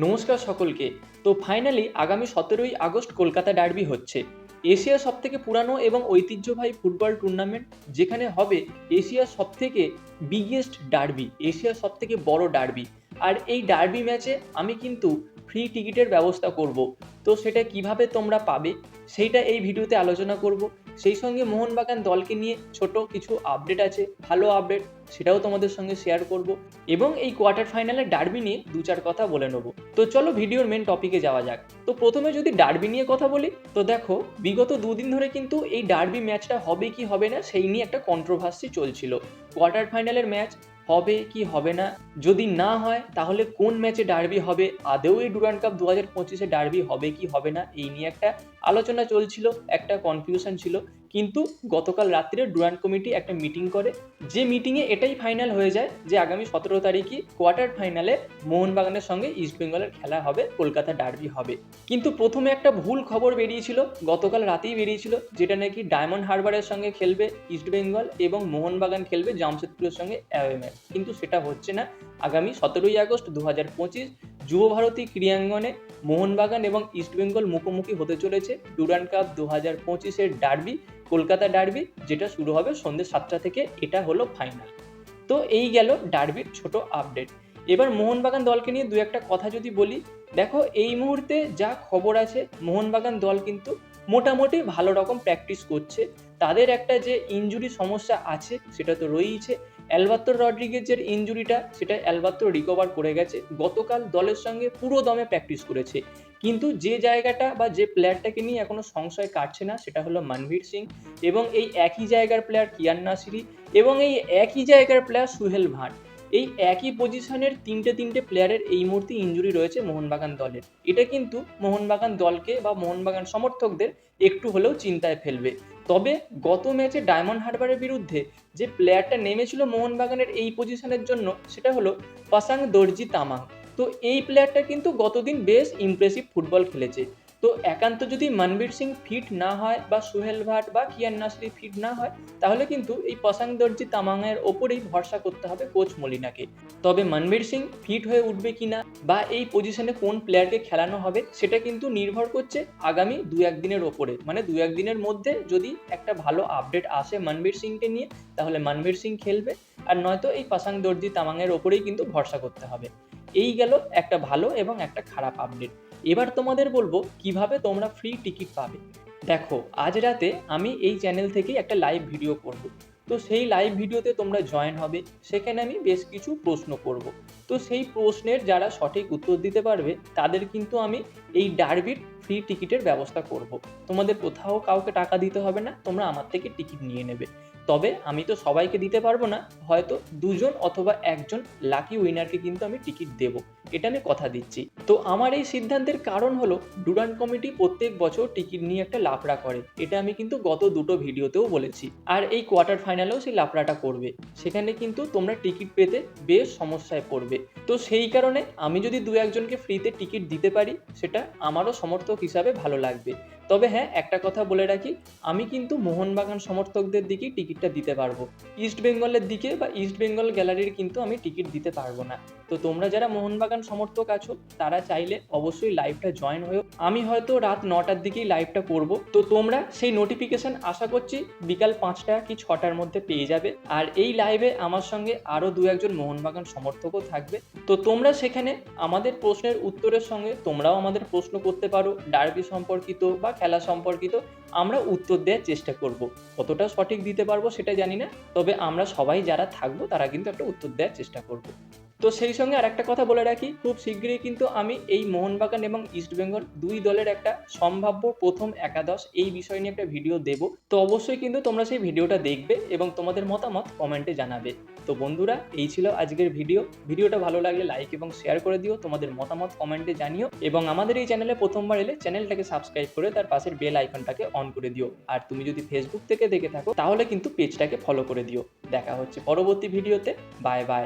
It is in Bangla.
নমস্কার সকলকে। তো ফাইনালি আগামী সতেরোই আগস্ট কলকাতা ডার্বি হচ্ছে। এশিয়ার সব থেকে পুরানো এবং ঐতিহ্যবাহী ফুটবল টুর্নামেন্ট যেখানে হবে এশিয়ার সব থেকে বিগেস্ট ডার্বি এশিয়ার সব থেকে বড় ডার্বি আর এই ডার্বি ম্যাচে আমি কিন্তু ফ্রি টিকিটের ব্যবস্থা করব। তো সেটা কীভাবে তোমরা পাবে, সেইটা এই ভিডিওতে আলোচনা করব। সেই সঙ্গে মোহনবাগান দলকে নিয়ে ছোট কিছু আপডেট আছে, ভালো আপডেট সেটাও তোমাদের সঙ্গে শেয়ার করব এবং এই কোয়ার্টার ফাইনালের ডার্বি নিয়ে দু চার কথা বলে নেব। তো চলো ভিডিওর মেন টপিকে যাওয়া যাক। তো প্রথমে যদি ডার্বি নিয়ে কথা বলি, তো দেখো বিগত দুদিন ধরে কিন্তু এই ডার্বি ম্যাচটা হবে কি হবে না সেই নিয়ে একটা কন্ট্রোভার্সি চলছিল। কোয়ার্টার ফাইনালের ম্যাচ হবে কি হবে না? যদি না হয়, তাহলে কোন ম্যাচে ডার্বি হবে? আদেও এই ডুরান্ড কাপ দু হাজার পঁচিশে ডার্বি হবে কি হবে না? এই নিয়ে একটা আলোচনা চলছিল, একটা কনফিউশন ছিল। কিন্তু গতকাল রাত্রে ডুরান্ড কমিটি একটা মিটিং করে। যে মিটিংয়ে এটাই ফাইনাল হয়ে যায় যে আগামী সতেরো তারিখই কোয়ার্টার ফাইনালে মোহনবাগানের সঙ্গে ইস্টবেঙ্গলের খেলা হবে, কলকাতা ডার্বি হবে। কিন্তু প্রথমে একটা ভুল খবর বেরিয়েছিল, গতকাল রাতেই বেরিয়েছিল, যেটা নাকি ডায়মন্ড হারবারের সঙ্গে খেলবে ইস্টবেঙ্গল এবং মোহনবাগান খেলবে জামশেদপুরের সঙ্গে অ্যাওয়ে ম্যাচ কিন্তু সেটা হচ্ছে না। আগামী সতেরোই আগস্ট দু হাজার পঁচিশ যুব ভারতী ক্রীড়াঙ্গনে মোহনবাগান এবং ইস্টবেঙ্গল মুখোমুখি হতে চলেছে ডুরান্ড কাপ দু হাজার পঁচিশের ডার্বি, কলকাতা ডার্বি, যেটা শুরু হবে সন্ধ্যে সাতটা থেকে, এটা হলো ফাইনাল তো এই গেল ডার্বির ছোট আপডেট এবার মোহনবাগান দলকে নিয়ে দু একটা কথা যদি বলি, দেখো এই মুহূর্তে যা খবর আছে, মোহনবাগান দল কিন্তু মোটামুটি ভালো রকম প্র্যাকটিস করছে। তাদের একটা যে ইঞ্জুরি সমস্যা আছে, সেটা তো রয়েইছে। অ্যালবাত্তর রড্রিগেজের ইঞ্জুরিটা সেটা অ্যালবাত্তর রিকভার করে গেছে। গতকাল দলের সঙ্গে পুরো দমে প্র্যাকটিস করেছে। কিন্তু যে জায়গাটা বা যে প্লেয়ারটাকে নিয়ে এখনও সংশয় কাটছে না, সেটা হলো মনভীর সিং এবং এই একই জায়গার প্লেয়ার কিয়ান নাসিরি এবং এই একই জায়গার প্লেয়ার সুহেল ভাট। এই একই পজিশনের তিনটে তিনটে প্লেয়ারের এই মুহূর্তে ইঞ্জুরি রয়েছে মোহনবাগান দলের। এটা কিন্তু মোহনবাগান দলকে বা মোহনবাগান সমর্থকদের একটু হলেও চিন্তায় ফেলবে। তবে গত ম্যাচে ডায়মন্ড হারবারের বিরুদ্ধে যে প্লেয়ারটা নেমেছিল মোহনবাগানের এই পজিশনের জন্য, সেটা হলো পাসাং দর্জি তামাং। তো এই প্লেয়ারটা কিন্তু গতদিন বেশ ইমপ্রেসিভ ফুটবল খেলেছে। তো একান্ত যদি মনবীর সিং ফিট না হয় বা সুহেল ভাট বা কিয়ান নাসরি ফিট না হয়, তাহলে কিন্তু এই পসাং দর্জি তামাংয়ের ওপরেই ভরসা করতে হবে কোচ মলিনাকে। তবে মনবীর সিং ফিট হয়ে উঠবে কিনা বা এই পজিশনে কোন প্লেয়ারকে খেলানো হবে, সেটা কিন্তু নির্ভর করছে আগামী দু একদিনের ওপরে। মানে দু একদিনের মধ্যে যদি একটা ভালো আপডেট আসে মনবীর সিংকে নিয়ে, তাহলে মনবীর সিং খেলবে। আর নয়তো এই পাসাং দর্জি তামাংয়ের ওপরেই কিন্তু ভরসা করতে হবে। এই গেল একটা ভালো এবং একটা খারাপ আপডেট এবার তোমাদের বলব কীভাবে তোমরা ফ্রি টিকিট পাবে। দেখো, আজ রাতে আমি এই চ্যানেল থেকেই একটা লাইভ ভিডিও করব। তো সেই লাইভ ভিডিওতে তোমরা জয়েন হবে, সেখানে আমি বেশ কিছু প্রশ্ন করব। তো সেই প্রশ্নের যারা সঠিক উত্তর দিতে পারবে, তাদের কিন্তু আমি এই ডার্বির ফ্রি টিকিটের ব্যবস্থা করব। তোমাদের কোথাও কাউকে টাকা দিতে হবে না, তোমরা আমার থেকে টিকিট নিয়ে নেবে। তবে আমি তো সবাইকে দিতে পারব না, হয়তো দুজন অথবা একজন লাকি উইনারকে কিন্তু আমি টিকিট দেবো। এটা আমি কথা দিচ্ছি। তো আমার এই সিদ্ধান্তের কারণ হলো ডুরান্ট কমিটি প্রত্যেক বছর টিকিট নিয়ে একটা লাফড়া করে। এটা আমি কিন্তু গত দুটো ভিডিওতেও বলেছি। আর এই কোয়ার্টার ফাইনালেও সেই লাফড়াটা করবে। সেখানে কিন্তু তোমরা টিকিট পেতে বেশ সমস্যায় পড়বে। তো সেই কারণে আমি যদি দু একজনকে ফ্রিতে টিকিট দিতে পারি, সেটা আমারও সমর্থক হিসাবে ভালো লাগবে। তবে হ্যাঁ একটা কথা বলে রাখি, আমি কিন্তু মোহনবাগান সমর্থকদের দিকেই টিকিটটা দিতে পারব। ইস্ট বেঙ্গলের দিকে বা ইস্ট বেঙ্গল গ্যালারির কিন্তু আমি টিকিট দিতে পারব না। তো তোমরা যারা মোহনবাগান সমর্থক আছো, তারা চাইলে অবশ্যই লাইভটা জয়েন হয়েও, আমি হয়তো রাত নটার দিকেই লাইভটা করব। তো তোমরা সেই নোটিফিকেশন আশা করছি বিকাল পাঁচটা কি ছটার মধ্যে পেয়ে যাবে। আর এই লাইভে আমার সঙ্গে আরও দু একজন মোহনবাগান সমর্থকও থাকবে। তো তোমরা সেখানে আমাদের প্রশ্নের উত্তরের সঙ্গে তোমরাও আমাদের প্রশ্ন করতে পারো ডার্বি সম্পর্কিত বা খেলা সম্পর্কিত আমরা উত্তর দেওয়ার চেষ্টা করব। কতটা সঠিক দিতে পারব সেটা জানি না, তবে আমরা সবাই যারা থাকব তারা কিন্তু একটা উত্তর দেওয়ার চেষ্টা করব। তো সেই সঙ্গে আর একটা কথা বলে রাখি, খুব শীঘ্রই কিন্তু আমি এই মোহনবাগান এবং ইস্টবেঙ্গল দুই দলের একটা সম্ভাব্য প্রথম একাদশ এই বিষয় নিয়ে একটা ভিডিও দেব। তো অবশ্যই কিন্তু তোমরা সেই ভিডিওটা দেখবে এবং তোমাদের মতামত কমেন্টে জানাবে। তো বন্ধুরা, এই ছিল আজকের ভিডিও। ভিডিওটা ভালো লাগলে লাইক এবং শেয়ার করে দিও, তোমাদের মতামত কমেন্টে জানিও এবং আমাদের এই চ্যানেলে প্রথমবার এলে চ্যানেলটাকে সাবস্ক্রাইব করে তার পাশের বেল আইকনটাকে অন করে দিও। আর তুমি যদি ফেসবুক থেকে দেখে থাকো, তাহলে কিন্তু পেজটাকে ফলো করে দিও। দেখা হচ্ছে পরবর্তী ভিডিওতে। Bye bye.